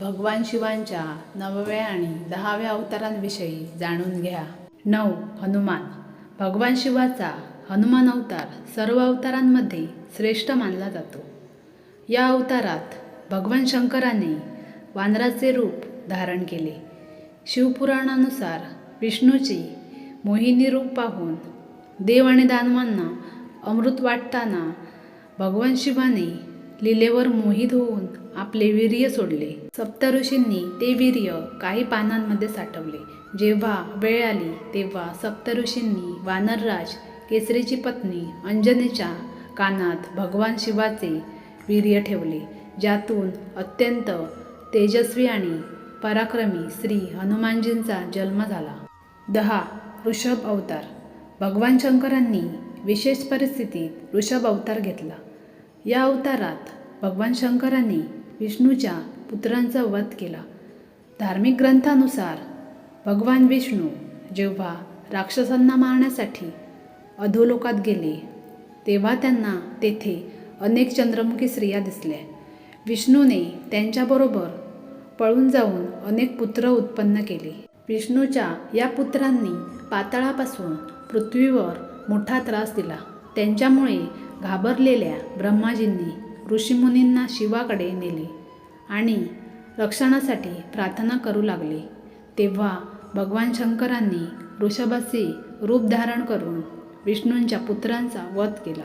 भगवान शिवांच्या नवव्या आणि दहाव्या अवतारांविषयी जाणून घ्या. नऊ हनुमान. भगवान शिवाचा हनुमान अवतार सर्व अवतारांमध्ये श्रेष्ठ मानला जातो. या अवतारात भगवान शंकराने वानराचे रूप धारण केले. शिवपुराणानुसार विष्णूची मोहिनी रूप पाहून देव आणि दानवांना अमृत वाटताना भगवान शिवाने लीलेवर मोहित होऊन आपले वीर्य सोडले. सप्तऋषींनी ते वीर्य काही पानांमध्ये साठवले. जेव्हा वेळ आली तेव्हा सप्तऋषींनी वानरराज केसरीची पत्नी अंजनीच्या कानात भगवान शिवाचे वीर्य ठेवले ज्यातून अत्यंत तेजस्वी आणि पराक्रमी श्री हनुमानजींचा जन्म झाला. दहा ऋषभ अवतार. भगवान शंकरांनी विशेष परिस्थितीत ऋषभ अवतार घेतला. या अवतारात भगवान शंकरांनी विष्णूच्या पुत्रांचा वध केला. धार्मिक ग्रंथानुसार भगवान विष्णू जेव्हा राक्षसांना मारण्यासाठी अधोलोकात गेले तेव्हा त्यांना तेथे अनेक चंद्रमुखी स्त्रिया दिसल्या. विष्णूने त्यांच्याबरोबर पळून जाऊन अनेक पुत्र उत्पन्न केले. विष्णूच्या या पुत्रांनी पाताळापासून पृथ्वीवर मोठा त्रास दिला. त्यांच्यामुळे घाबरलेल्या ब्रह्माजींनी ऋषीमुनींना शिवाकडे नेले आणि रक्षणासाठी प्रार्थना करू लागले. तेव्हा भगवान शंकरांनी ऋषभाचे रूप धारण करून विष्णूंच्या पुत्रांचा वध केला.